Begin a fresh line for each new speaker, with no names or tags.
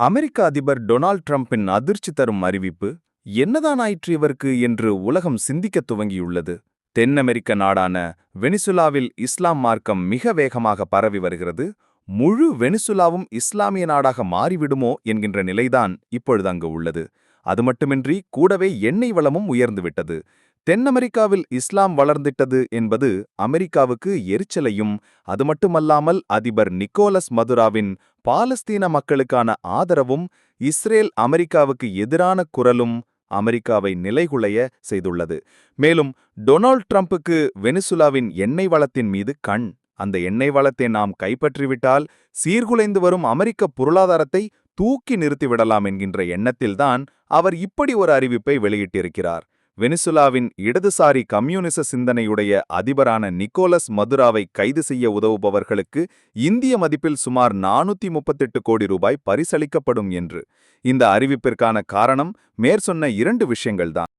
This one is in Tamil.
அமெரிக்க அதிபர் டொனால்ட் ட்ரம்பின் அதிர்ச்சி தரும் அறிவிப்பு என்னதான் ஆயிற்று இவருக்கு என்று உலகம் சிந்திக்கத் துவங்கியுள்ளது. தென் அமெரிக்க நாடான வெனிசுலாவில் இஸ்லாம் மார்க்கம் மிக வேகமாக பரவி வருகிறது. முழு வெனிசுலாவும் இஸ்லாமிய நாடாக மாறிவிடுமோ என்கின்ற நிலைதான் இப்பொழுது அங்கு உள்ளது. அது மட்டுமின்றி கூடவே எண்ணெய் வளமும் உயர்ந்துவிட்டது தென் அமெரிக்காவில் இஸ்லாம் வளர்ந்திட்டது என்பது அமெரிக்காவுக்கு எரிச்சலையும் அது மட்டுமல்லாமல் அதிபர் நிக்கோலஸ் மதுராவின் பாலஸ்தீன மக்களுக்கான ஆதரவும் இஸ்ரேல் அமெரிக்காவுக்கு எதிரான குரலும் அமெரிக்காவை நிலைகுலைய செய்துள்ளது. மேலும் டொனால்ட் ட்ரம்ப்புக்கு வெனிசுலாவின் எண்ணெய் வளத்தின் மீது கண். அந்த எண்ணெய் வளத்தை நாம் கைப்பற்றிவிட்டால் சீர்குலைந்து வரும் அமெரிக்க பொருளாதாரத்தை தூக்கி நிறுத்திவிடலாம் என்கின்ற எண்ணத்தில்தான் அவர் இப்படி ஒரு அறிவிப்பை வெளியிட்டிருக்கிறார். வெனிசுலாவின் இடதுசாரி கம்யூனிச சிந்தனையுடைய அதிபரான நிக்கோலஸ் மதுராவை கைது செய்ய உதவுபவர்களுக்கு இந்திய மதிப்பில் சுமார் நானூத்தி முப்பத்தெட்டு கோடி ரூபாய் பரிசளிக்கப்படும் என்று. இந்த அறிவிப்பிற்கான காரணம் மேற்சொன்ன இரண்டு விஷயங்கள்தான்.